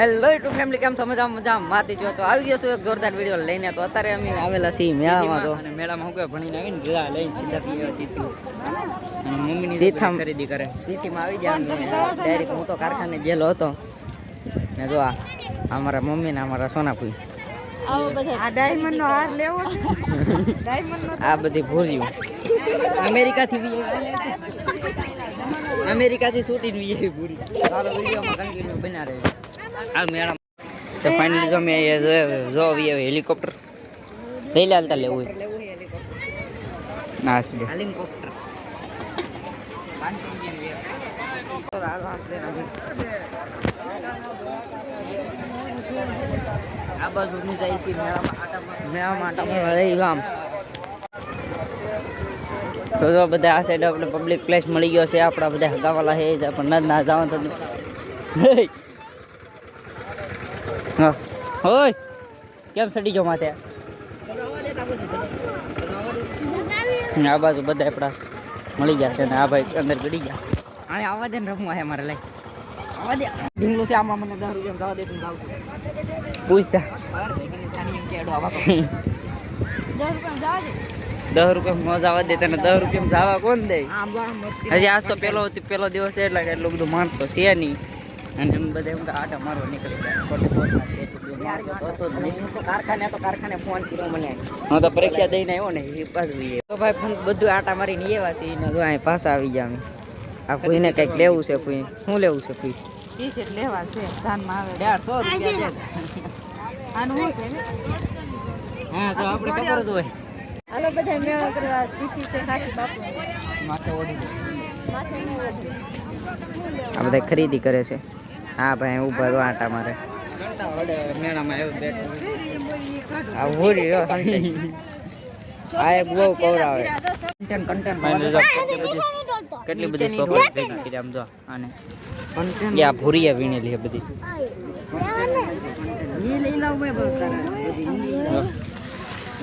Hello YouTube family કેમ છો? મજા મજા માતી જો તો આવી ગયો છું. એક જોરદાર વીડિયો લઈને તો અત્યારે અમે આવેલા છીએ મેળામાં તો. અને મેળામાં હું કે ભણીને આવીને ગીલા લઈને સીધા પીએ તીથી અને મમ્મીની તીથા ખરીદી કરે. તીથીમાં આવી ગયા ડાયરેક્ટ હું તો કારખાને ગયેલો હતો. ને જો આ અમારા મમ્મી ને અમારા સોનાપુઈ. આ ડાયમંડ નો હાર લેવો છે. ડાયમંડ નો આ બધી ભૂર્યું અમેરિકાથી અમેરિકાથી શૂટિંગ સારો વિડીયોમાં કન્ટિન્યુ બના રહેજો. આ મેળા. તો ફાઇનલી તમે જો આવી આવે હેલિકોપ્ટર લઈ લે હાલતા લેવું ના સીધે હેલિકોપ્ટર આ બાજુ હું જાય છે મેળામાં આટા મારવા. લઈ ગામ. તો જો બધા આ સાઈડ આપણે પબ્લિક પ્લેસ મળી ગયો છે. આપણા બધા હગાવાલા છે. પણ ના ના જવાનું તો હોય કેમ સડી ગયો માથે? આ બાજુ બધા આપણા મળી ગયા છે ને આ ભાઈ અંદર ગડી ગયા. આને આવવા દે ને રમવા છે મારે લઈ. આવવા દે. ઢીંગલું છે આમાં મને દસ રૂપિયા જવા દે તું જાવ પૂછ જા. આવા તો. દસ રૂપિયા મોજ આવવા દે તને દસ રૂપિયા જવા કોણ દે? આમ તો આમ મસ્તી હજી આજ તો પેલો પેલો દિવસ છે એટલે કે એટલું બધું માનતો છે નહીં. અને એમ બધા એમ તો આટા મારવા નીકળી ગયા. ખોટું ખોટું એટલું બધું મારતો તો હતો જ નહીં. હું કારખાને તો કારખાને ફોન કર્યો મને. હું તો પરીક્ષા દઈને આવ્યો ને એ પાછું એ તો ભાઈ ફોન બધું આટા મારીને એવા છે ને જો અહીં પાછા આવી ગયા આ ફૂઈને કંઈક લેવું છે ફૂઈ? શું લેવું છે ફૂઈ? ટી શર્ટ લેવા છે. જાનમાં આવે. ચારસો રૂપિયા છે. આનું શું છે? હા તો આપણે ખબર જ હોય. હાલો બધા મેળા કરવા તિથિ છે કાકી બાપુ. માથે ઓડી દે. આ બધા ખરીદી કરે છે. હા ભાઈ હું ભરવા આટા મારે. કેટલી બધી ભૂરિયા વીણેલી બધી.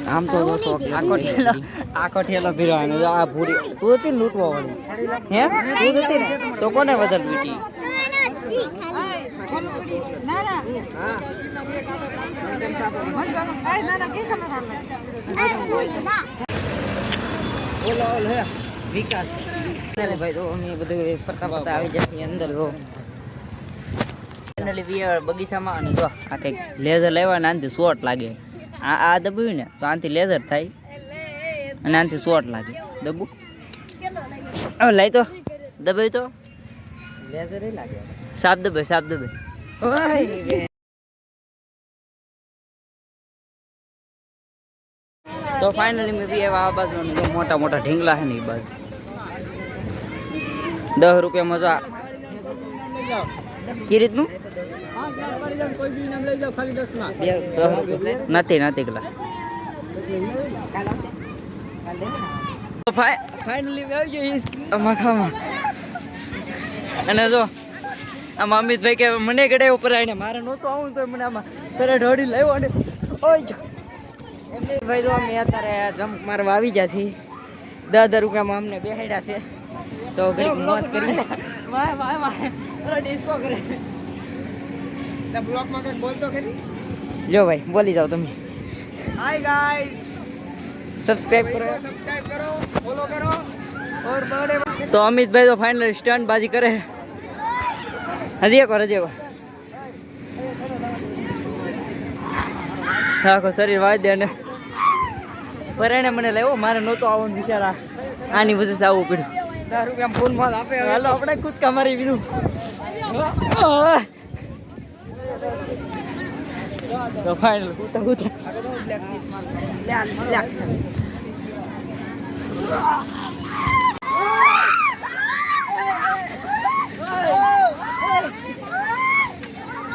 આમ તો શોખ આખો ઠેલો. આખો ઠેલો ફેરવાનો આ ભૂરી. તું હતી લૂંટવા વાળી? હે? તું હતી તો કોને વધારે લૂંટી વિકાસ ભાઈ તો અમે બધું ફરતા ફરતા આવી જશે અંદર જો. ફાઇનલી બગીચામાં અને જો આ કંઈક લેઝર લેવા ને આનાથી શોર્ટ લાગે આ આ દબાવ્યું ને તો આનાથી લેઝર થાય અને આનાથી શોર્ટ લાગે દબુ હવે લાઈ તો દબાવી તો લેઝર એ લાગે સાપ દબે સાપ દબે તો ફાઇનલી મેં બી એવા આ બાજુ મોટા મોટા ઢીંગલા છે ને એ બાજુ. દસ રૂપિયામાં જો આ કી રીતનું? નથી નથી કલા ફાઇનલી આવી ગયો મખામાં અને જો આમાં અમિતભાઈ કે મને ગડે ઉપર આવીને મારે નહોતું આવું તો મને આમાં પેલા ઢોળી લાવ્યો અને ઓય જો. એમની ભાઈ તો અમે અત્યારે જમ્પ મારવા આવી ગયા છીએ. દસ દસ રૂપિયામાં અમને બેહાડ્યા છે. તો ઘડીક મોજ કરી. વાય ડિસ્કો કરે જો ભાઈ બોલી જાઓ તમે. હાય ગાઈસ સબસ્ક્રાઇબ કરો. સબસ્ક્રાઇબ કરો ફોલો કરો. ઓર બર્થડે તો અમિતભાઈ તો ફાઇનલ સ્ટન્ટ બાજી કરે. હજી એક વાર હજી એક આખો શરીર વાજ દે ને. પર એને મને લાવ્યો મારે નહોતો આવવાનું બિચારા. આની વજહ આવવું પડ્યું. દસ રૂપિયા ફોન માલ આપે. હાલો આપણે કૂદકા મારી બીજું તો ફાઇનલ કૂદકા કૂદકા લ્યા, લ્યા.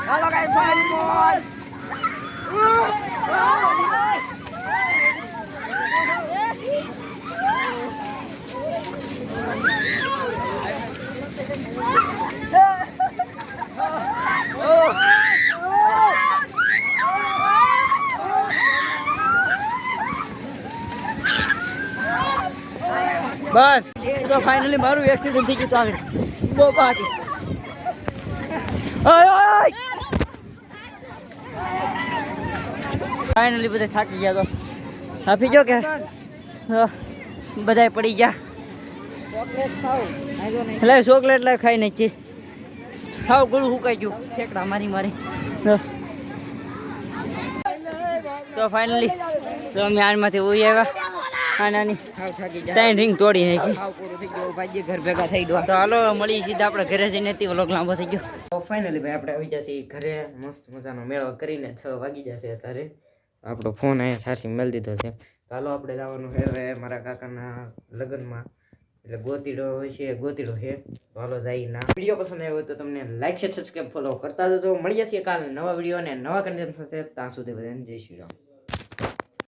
હાલો guys, ફાઇનલ મોજ. બસ. તો ફાઇનલી મારું એક્સિડન્ટ થઈ ગયું આગળ. બહુ પાટી ફાઇનલી બધા થાકી ગયા તો. આપી જો કે? બધા પડી ગયા. એટલે ચોકલેટ લાવ ખાઈ નાખી ખાવ ગળું સુકાઈ ગયું. ઠેકડા મારી મારી. તો ફાઇનલી તો અમે આનમાંથી ઉઈ આવ્યા. આ નાની ત્રણ રિંગ તોડી નાખી. ઘર ભેગા થઈ ગયો. તો હાલો મળી સીધા આપણે ઘરે જઈને. તે વ્લોગ લાંબો થઈ ગયો. ફાઇનલી ભાઈ આપણે આવી જશે ઘરે. મસ્ત મજાનો મેળો કરીને છ વાગી જશે અત્યારે. આપણો ફોન અહીંયા સારસી મેળ દીધો છે. તો હાલો આપણે જવાનું છે હવે મારા કાકાના લગ્નમાં. એટલે ગોતીડો છે ગોતીડો છે. તો હાલો જાય ના. વીડિયો પસંદ આવ્યો હોય તો તમને લાઈક શેર સબસ્ક્રાઈબ ફોલો કરતા જજો. મળીએ છીએ કાલે નવા વીડિયો અને નવા કન્ટેન્ટ થશે ત્યાં સુધી બધાને જય શ્રી રામ.